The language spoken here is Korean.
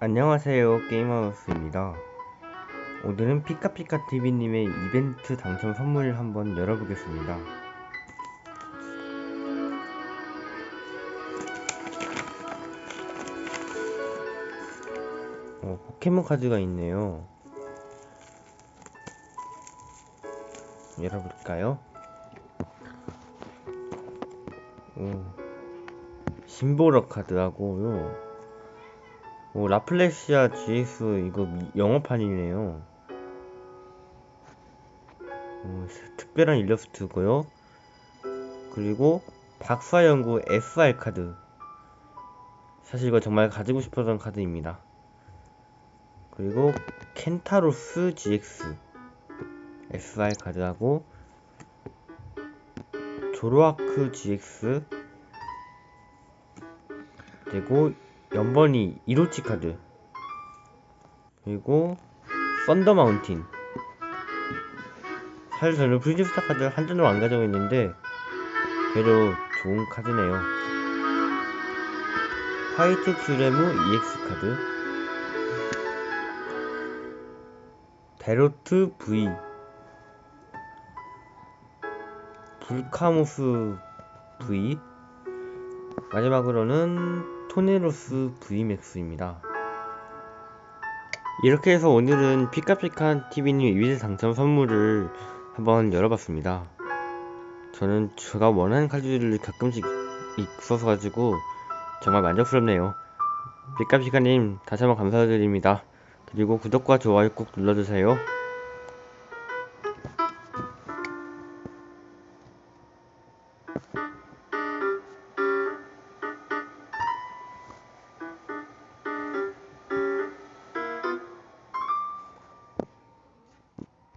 안녕하세요 게임하우스입니다. 오늘은 피카피카TV님의 이벤트 당첨 선물 한번 열어보겠습니다. 어, 포켓몬 카드가 있네요. 열어볼까요? 오, 심보러 카드하고요 오, 라플레시아 GX 이거 미- 영어판이네요. 오, 특별한 일러스트고요. 그리고 박사연구 SR 카드. 사실 이거 정말 가지고 싶었던 카드입니다. 그리고 켄타로스 GX SR 카드하고 조로아크 GX 그리고 연번이 이로치 카드. 그리고 썬더 마운틴. 사실 저는 프리즈스타 카드 한 장도 안 가지고 있는데 그래도 좋은 카드네요. 화이트 큐레무 EX 카드. 데로트 V 불카무스 V 마지막으로는 토네로스 VMAX입니다. 이렇게 해서 오늘은 피카피카 TV님 이벤트 당첨 선물을 한번 열어봤습니다. 저는 제가 원하는 칼질을 가끔씩 있어서 가지고 정말 만족스럽네요. 피카피카님 다시 한번 감사드립니다. 그리고 구독과 좋아요 꼭 눌러주세요.